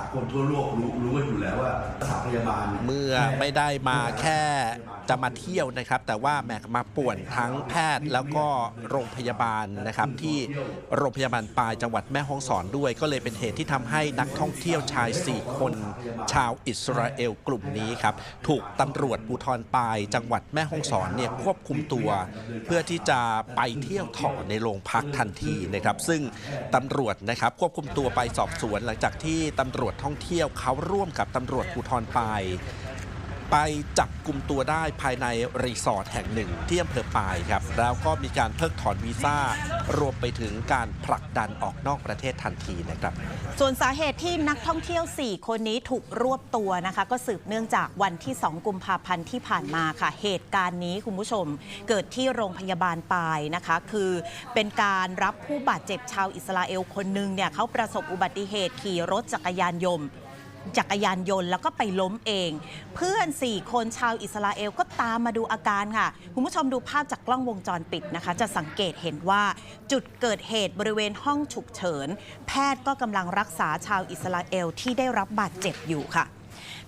สากลทั่วโลกรู้รู้กันอยู่แล้วว่ารักษาพยาบาลนี่ยเมื่อไม่ได้มาแค่ จะมาเที่ยวนะครับ แต่ว่าแหมมาป่วนทั้งแพทย์แล้วก็โรงพยาบาลนะครับ ที่โรงพยาบาลปลายจังหวัดแม่ฮ่องสอนด้วย ก็เลยเป็นเหตุที่ทำให้นักท่องเที่ยวชาย 4 คน ชาวอิสราเอลกลุ่มนี้ครับ ถูกตำรวจภูธรปลายจังหวัดแม่ฮ่องสอนเนี่ยควบคุมตัว เพื่อที่จะไปเที่ยวต่อในโรงพักทันทีนะครับ ซึ่งตำรวจนะครับควบคุมตัวไปสอบสวนหลังจากที่ตำรวจท่องเที่ยวเขาร่วมกับตำรวจภูธรปลาย ไปจับกลุ่มตัวได้ภายในรีสอร์ทแห่งหนึ่งที่อำเภอปายครับ แล้วก็มีการเพิกถอนวีซ่า รวมไปถึงการผลักดันออกนอกประเทศทันทีนะครับ ส่วนสาเหตุที่นักท่องเที่ยว 4 คนนี้ถูกรวบตัวนะคะ ก็สืบเนื่องจากวันที่ 2 กุมภาพันธ์ที่ผ่านมาค่ะ เหตุการณ์นี้คุณผู้ชม เกิดที่โรงพยาบาลปายนะคะ คือเป็นการรับผู้บาดเจ็บชาวอิสราเอลคนหนึ่งเนี่ยเขาประสบอุบัติเหตุขี่รถจักรยานยนต์ จักรยานยนต์แล้วก็ไปล้มเอง เพื่อน 4 คนชาวอิสราเอลก็ตามมาดูอาการค่ะ คุณผู้ชมดูภาพจากกล้องวงจรปิดนะคะ จะสังเกตเห็นว่าจุดเกิดเหตุบริเวณห้องฉุกเฉิน แพทย์ก็กำลังรักษาชาวอิสราเอลที่ได้รับบาดเจ็บอยู่ค่ะ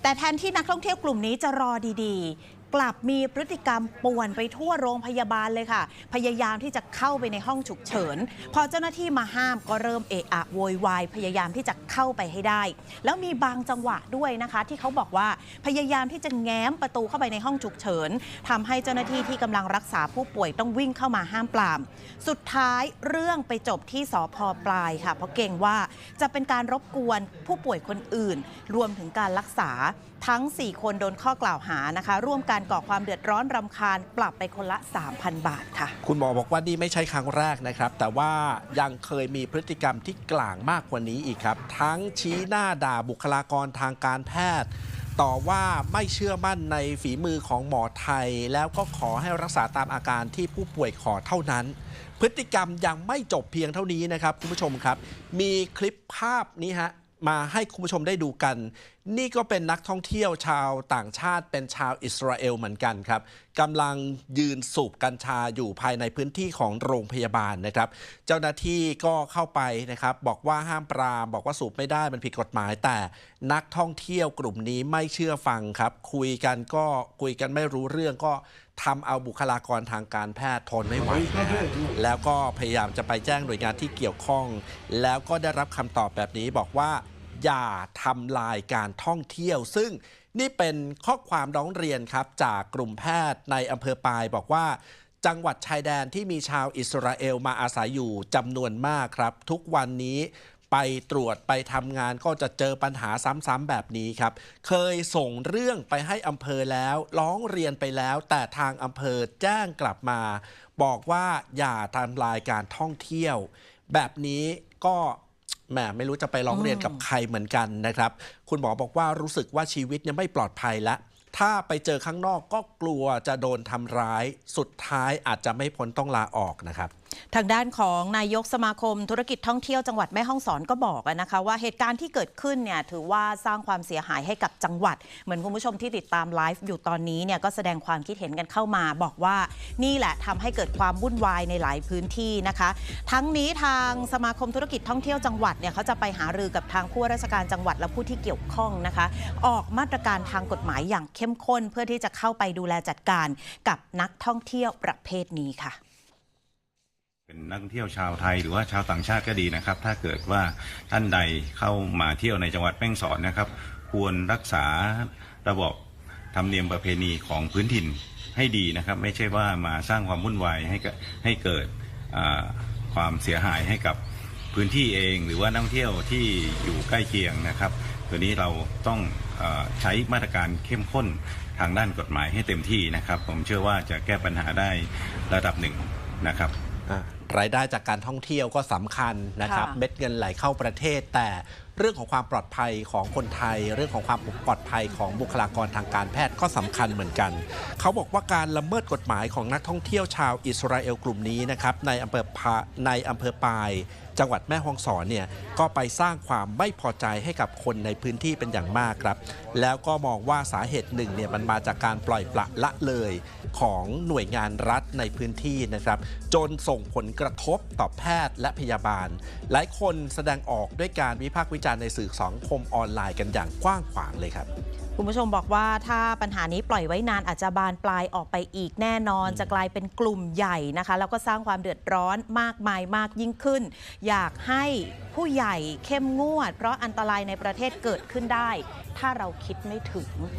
แต่แทนที่นักท่องเที่ยวกลุ่มนี้จะรอดีๆ กลับมีพฤติกรรมป่วนไปทั่วโรงพยาบาลเลยค่ะ พยายามที่จะเข้าไปในห้องฉุกเฉิน พอเจ้าหน้าที่มาห้ามก็เริ่มเอะอะโวยวายพยายามที่จะเข้าไปให้ได้ แล้วมีบางจังหวะด้วยนะคะ ที่เขาบอกว่าพยายามที่จะแง้มประตูเข้าไปในห้องฉุกเฉินทำให้เจ้าหน้าที่ที่กำลังรักษาผู้ป่วยต้องวิ่งเข้ามาห้ามปราม สุดท้ายเรื่องไปจบที่สพปลายค่ะ เพราะเก่งว่าจะเป็นการรบกวนผู้ป่วยคนอื่น รวมถึงการรักษา ทั้ง 4 คนโดนข้อกล่าวหานะคะ ร่วมการก่อความเดือดร้อนรำคาญปรับไปคนละ 3,000 บาทค่ะ คุณหมอบอกว่านี่ไม่ใช่ครั้งแรกนะครับ แต่ว่ายังเคยมีพฤติกรรมที่กลางมากกว่านี้อีกครับ ทั้งชี้หน้าด่าบุคลากรทางการแพทย์ ต่อว่าไม่เชื่อมั่นในฝีมือของหมอไทย แล้วก็ขอให้รักษาตามอาการที่ผู้ป่วยขอเท่านั้นพฤติกรรมยังไม่จบเพียงเท่านี้นะครับคุณผู้ชมครับ มีคลิปภาพนี้ฮะ มาให้คุณผู้ชมได้ดูกัน นี่ก็เป็นนักท่องเที่ยวชาวต่างชาติเป็นชาวอิสราเอลเหมือนกันครับกำลังยืนสูบกัญชาอยู่ภายในพื้นที่ของโรงพยาบาลนะครับ เจ้าหน้าที่ก็เข้าไปนะครับบอกว่าห้ามปรามบอกว่าสูบไม่ได้มันผิดกฎหมาย แต่นักท่องเที่ยวกลุ่มนี้ไม่เชื่อฟังครับ คุยกันก็คุยกันไม่รู้เรื่องก็ ทำเอาบุคลากรทางการแพทย์ทนไม่ไหวนะฮะแล้วก็พยายามจะไปแจ้งหน่วยงานที่เกี่ยวข้อง แล้วก็ได้รับคำตอบแบบนี้บอกว่า อย่าทำลายการท่องเที่ยว ซึ่งนี่เป็นข้อความร้องเรียนครับ จากกลุ่มแพทย์ในอำเภอปายบอกว่า จังหวัดชายแดนที่มีชาวอิสราเอลมาอาศัยอยู่จำนวนมากครับ ทุกวันนี้ ไปตรวจไปทำงานก็จะเจอปัญหาซ้ำๆแบบนี้ครับ เคยส่งเรื่องไปให้อำเภอแล้วร้องเรียนไปแล้ว แต่ทางอำเภอแจ้งกลับมา บอกว่าอย่าทำลายการท่องเที่ยว แบบนี้ก็แหมไม่รู้จะไปร้องเรียนกับใครเหมือนกันนะครับ คุณหมอบอกว่ารู้สึกว่าชีวิตเนี่ยไม่ปลอดภัยแล้วถ้าไปเจอข้างนอกก็กลัวจะโดนทำร้าย สุดท้ายอาจจะไม่พ้นต้องลาออกนะครับ ทางด้านของนายกสมาคมธุรกิจท่องเที่ยวจังหวัดแม่ฮ่องสอนก็บอกนะคะว่าเหตุการณ์ที่เกิดขึ้นเนี่ยถือว่าสร้างความเสียหายให้กับจังหวัด เหมือนคุณผู้ชมที่ติดตามไลฟ์อยู่ตอนนี้เนี่ยก็แสดงความคิดเห็นกันเข้ามา บอกว่านี่แหละทำให้เกิดความวุ่นวายในหลายพื้นที่นะคะ ทั้งนี้ทางสมาคมธุรกิจท่องเที่ยวจังหวัดเนี่ยเขาจะไปหารือกับทางผู้ราชการจังหวัดและผู้ที่เกี่ยวข้องนะคะ ออกมาตรการทางกฎหมายอย่างเข้มข้น เพื่อที่จะเข้าไปดูแลจัดการกับนักท่องเที่ยวประเภทนี้ค่ะ เป็นนักท่องเที่ยวชาวไทยหรือว่าชาวต่างชาติก็ดีนะครับ ถ้าเกิดว่าท่านใดเข้ามาเที่ยวในจังหวัดแม่ฮ่องสอนนะครับ ควรรักษาระบบธรรมเนียมประเพณีของพื้นถิ่นให้ดีนะครับ ไม่ใช่ว่ามาสร้างความวุ่นวายให้เกิดให้เกิดอ่าความเสียหายให้กับพื้นที่เอง หรือว่านักท่องเที่ยวที่อยู่ใกล้เคียงนะครับ ตัวนี้เราต้องเออใช้มาตรการเข้มข้นทางด้านกฎหมายให้เต็มที่นะครับ ผมเชื่อว่าจะแก้ปัญหาได้ระดับหนึ่งนะครับ อ่า รายได้จากการท่องเที่ยวก็สำคัญนะครับ ค่ะ เม็ดเงินไหลเข้าประเทศแต่เรื่องของความปลอดภัยของคนไทย เรื่องของความปลอดภัยของบุคลากรทางการแพทย์ก็สำคัญเหมือนกัน เขาบอกว่าการละเมิดกฎหมายของนักท่องเที่ยวชาวอิสราเอลกลุ่มนี้นะครับในอำเภอในอำเภอปาย จังหวัดแม่ฮ่องสอนเนี่ยก็ไปสร้างความไม่พอใจให้กับคนในพื้นที่เป็นอย่างมากครับ แล้วก็มองว่าสาเหตุหนึ่งเนี่ยมันมาจากการปล่อยปละละเลยของหน่วยงานรัฐในพื้นที่นะครับ จนส่งผลกระทบต่อแพทย์และพยาบาล หลายคนแสดงออกด้วยการวิพากษ์วิจารณ์ในสื่อสังคมออนไลน์กันอย่างกว้างขวางเลยครับคุณผู้ชมบอกว่าถ้าปัญหานี้ปล่อยไว้นานอาจจะบานปลายออกไปอีกแน่นอน จะกลายเป็นกลุ่มใหญ่นะคะ แล้วก็สร้างความเดือดร้อนมากมายมากยิ่งขึ้น อยากให้ผู้ใหญ่เข้มงวด เพราะอันตรายในประเทศเกิดขึ้นได้ ถ้าเราคิดไม่ถึง